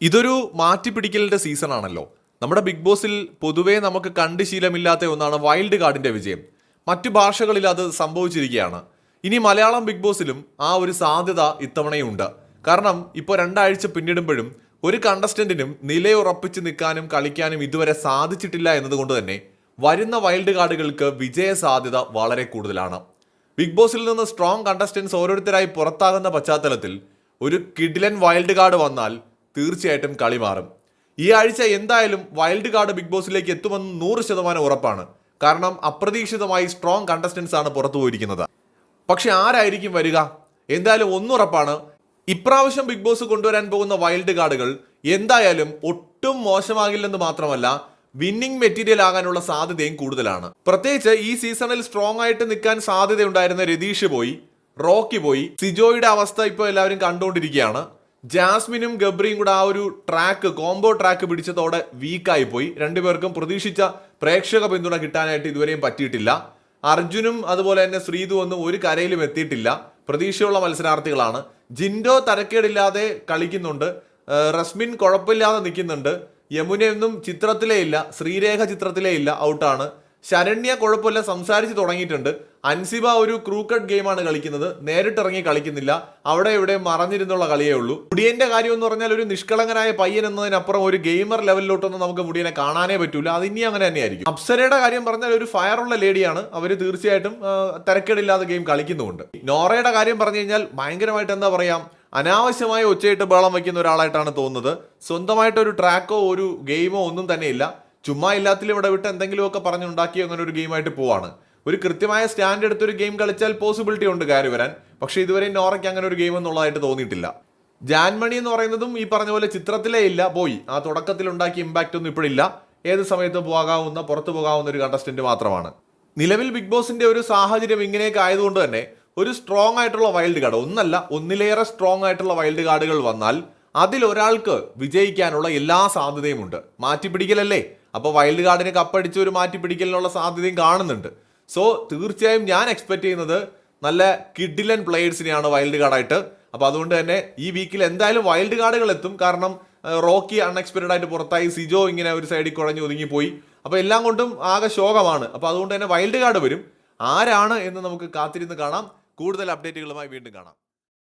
ഇതൊരു മാറ്റിപ്പിടിക്കലിന്റെ സീസൺ ആണല്ലോ. നമ്മുടെ ബിഗ് ബോസിൽ പൊതുവേ നമുക്ക് കണ്ട് ശീലമില്ലാത്ത ഒന്നാണ് വൈൽഡ് കാർഡിന്റെ വിജയം. മറ്റു ഭാഷകളിൽ അത് സംഭവിച്ചിരിക്കുകയാണ്. ഇനി മലയാളം ബിഗ് ബോസിലും ആ ഒരു സാധ്യത ഇത്തവണയുണ്ട്. കാരണം ഇപ്പോൾ രണ്ടാഴ്ച പിന്നിടുമ്പോഴും ഒരു കണ്ടസ്റ്റന്റിനും നിലയുറപ്പിച്ച് നിൽക്കാനും കളിക്കാനും ഇതുവരെ സാധിച്ചിട്ടില്ല എന്നതുകൊണ്ട് തന്നെ വരുന്ന വൈൽഡ് കാർഡുകൾക്ക് വിജയ സാധ്യത വളരെ കൂടുതലാണ്. ബിഗ് ബോസിൽ നിന്ന് സ്ട്രോങ് കണ്ടസ്റ്റൻസ് ഓരോരുത്തരായി പുറത്താകുന്ന പശ്ചാത്തലത്തിൽ ഒരു കിഡിലൻ വൈൽഡ് കാർഡ് വന്നാൽ തീർച്ചയായിട്ടും കളി മാറും. ഈ ആഴ്ച എന്തായാലും വൈൽഡ് കാർഡ് ബിഗ് ബോസിലേക്ക് എത്തുമെന്ന് നൂറ് ശതമാനം ഉറപ്പാണ്. കാരണം അപ്രതീക്ഷിതമായി സ്ട്രോങ് കണ്ടസ്റ്റൻസ് ആണ് പുറത്തു പോയിരിക്കുന്നത്. പക്ഷെ ആരായിരിക്കും വരിക? എന്തായാലും ഒന്നുറപ്പാണ് ഇപ്രാവശ്യം ബിഗ് ബോസ് കൊണ്ടുവരാൻ പോകുന്ന വൈൽഡ് കാർഡുകൾ എന്തായാലും ഒട്ടും മോശമാകില്ലെന്ന് മാത്രമല്ല വിന്നിംഗ് മെറ്റീരിയൽ ആകാനുള്ള സാധ്യതയും കൂടുതലാണ്. പ്രത്യേകിച്ച് ഈ സീസണിൽ സ്ട്രോങ് ആയിട്ട് നിൽക്കാൻ സാധ്യതയുണ്ടായിരുന്ന രതീഷ് പോയി റോക്കി പോയി സിജോയുടെ അവസ്ഥ ഇപ്പോൾ എല്ലാവരും കണ്ടുകൊണ്ടിരിക്കുകയാണ്. ജാസ്മിനും ഗബ്രിയും കൂടെ ആ ഒരു ട്രാക്ക് കോംബോ ട്രാക്ക് പിടിച്ചതോടെ വീക്കായി പോയി. രണ്ടുപേർക്കും പ്രതീക്ഷിച്ച പ്രേക്ഷക പിന്തുണ കിട്ടാനായിട്ട് ഇതുവരെയും പറ്റിയിട്ടില്ല. അർജുനും അതുപോലെ തന്നെ ശ്രീതു ഒന്നും ഒരു കരയിലും എത്തിയിട്ടില്ല. പ്രതീക്ഷയുള്ള മത്സരാർത്ഥികളാണ്. ജിൻഡോ തരക്കേടില്ലാതെ കളിക്കുന്നുണ്ട്. റസ്മിൻ കുഴപ്പമില്ലാതെ നിൽക്കുന്നുണ്ട്. യമുനയൊന്നും ചിത്രത്തിലേ ഇല്ല. ശ്രീരേഖ ചിത്രത്തിലേ ഇല്ല. ഔട്ടാണ്. ശരണ്യ കുഴപ്പമില്ല. സംസാരിച്ച് തുടങ്ങിയിട്ടുണ്ട്. അൻസിബ ഒരു ക്രൂക്കഡ് ഗെയിമാണ് കളിക്കുന്നത്. നേരിട്ടിറങ്ങി കളിക്കുന്നില്ല. അവിടെ ഇവിടെ മറഞ്ഞിരുന്നുള്ള കളിയേ ഉള്ളൂ. മുടിയന്റെ കാര്യം എന്ന് പറഞ്ഞാൽ ഒരു നിഷ്കളങ്കനായ പയ്യൻ എന്നതിനപ്പുറം ഒരു ഗെയിമർ ലെവലിലോട്ടൊന്നും നമുക്ക് മുടിയനെ കാണാനേ പറ്റൂല. അത് ഇനി അങ്ങനെ തന്നെയായിരിക്കും. അപ്സരയുടെ കാര്യം പറഞ്ഞാൽ ഒരു ഫയറുള്ള ലേഡിയാണ്. അവർ തീർച്ചയായിട്ടും തിരക്കേടില്ലാതെ ഗെയിം കളിക്കുന്നുണ്ട് നോറയുടെ കാര്യം പറഞ്ഞു കഴിഞ്ഞാൽ ഭയങ്കരമായിട്ട് എന്താ പറയാ അനാവശ്യമായി ഒച്ചയിട്ട് ബഹളം വയ്ക്കുന്ന ഒരാളായിട്ടാണ് തോന്നുന്നത്. സ്വന്തമായിട്ട് ഒരു ട്രാക്കോ ഒരു ഗെയിമോ ഒന്നും തന്നെയില്ല. ചുമ്മാ ഇല്ലാത്തിൽ ഇവിടെ വിട്ട് എന്തെങ്കിലുമൊക്കെ പറഞ്ഞുണ്ടാക്കി അങ്ങനെ ഒരു ഗെയിമായിട്ട് പോവാണ്. ഒരു കൃത്യമായ സ്റ്റാൻഡ് എടുത്തൊരു ഗെയിം കളിച്ചാൽ പോസിബിലിറ്റി ഉണ്ട് കാര്യം വരാൻ. പക്ഷേ ഇതുവരെ നോറയ്ക്ക് അങ്ങനെ ഒരു ഗെയിം എന്നുള്ളതായിട്ട് തോന്നിയിട്ടില്ല. ജാൻമണി എന്ന് പറയുന്നതും ഈ പറഞ്ഞ പോലെ ചിത്രത്തിലേ ഇല്ല. പോയി. ആ തുടക്കത്തിൽ ഉണ്ടാക്കിയ ഇമ്പാക്റ്റ് ഒന്നും ഇപ്പോഴില്ല ഏത് സമയത്തും പോകാവുന്ന പുറത്തു പോകാവുന്ന ഒരു കണ്ടസ്റ്റന്റ് മാത്രമാണ്. നിലവിൽ ബിഗ് ബോസിന്റെ ഒരു സാഹചര്യം ഇങ്ങനെയൊക്കെ ആയതുകൊണ്ട് തന്നെ ഒരു സ്ട്രോങ് ആയിട്ടുള്ള വൈൽഡ് കാർഡ് ഒന്നല്ല ഒന്നിലേറെ സ്ട്രോങ് ആയിട്ടുള്ള വൈൽഡ് കാർഡുകൾ വന്നാൽ അതിലൊരാൾക്ക് വിജയിക്കാനുള്ള എല്ലാ സാധ്യതയുമുണ്ട്. മാറ്റിപ്പിടിക്കലല്ലേ? അപ്പോൾ വൈൽഡ് കാർഡിന് കപ്പടിച്ച് ഒരു മാറ്റിപ്പിടിക്കലിനുള്ള സാധ്യതയും കാണുന്നുണ്ട്. സോ തീർച്ചയായും ഞാൻ എക്സ്പെക്ട് ചെയ്യുന്നത് നല്ല കിഡിലൻ പ്ലേയേഴ്സിനെയാണ് വൈൽഡ് കാർഡായിട്ട് അപ്പോൾ അതുകൊണ്ട് തന്നെ ഈ വീക്കിൽ എന്തായാലും വൈൽഡ് കാർഡുകൾ എത്തും. കാരണം റോക്കി അൺഎക്സ്പെക്റ്റഡ് ആയിട്ട് പുറത്തായി. സിജോ ഇങ്ങനെ ഒരു സൈഡിൽ കുഴഞ്ഞു ഒതുങ്ങിപ്പോയി. അപ്പോൾ എല്ലാം കൊണ്ടും ആകെ ശോകമാണ്. അപ്പോൾ അതുകൊണ്ട് തന്നെ വൈൽഡ് കാർഡ് വരും. ആരാണ് എന്ന് നമുക്ക് കാത്തിരുന്ന് കാണാം. കൂടുതൽ അപ്ഡേറ്റുകളുമായി വീണ്ടും കാണാം.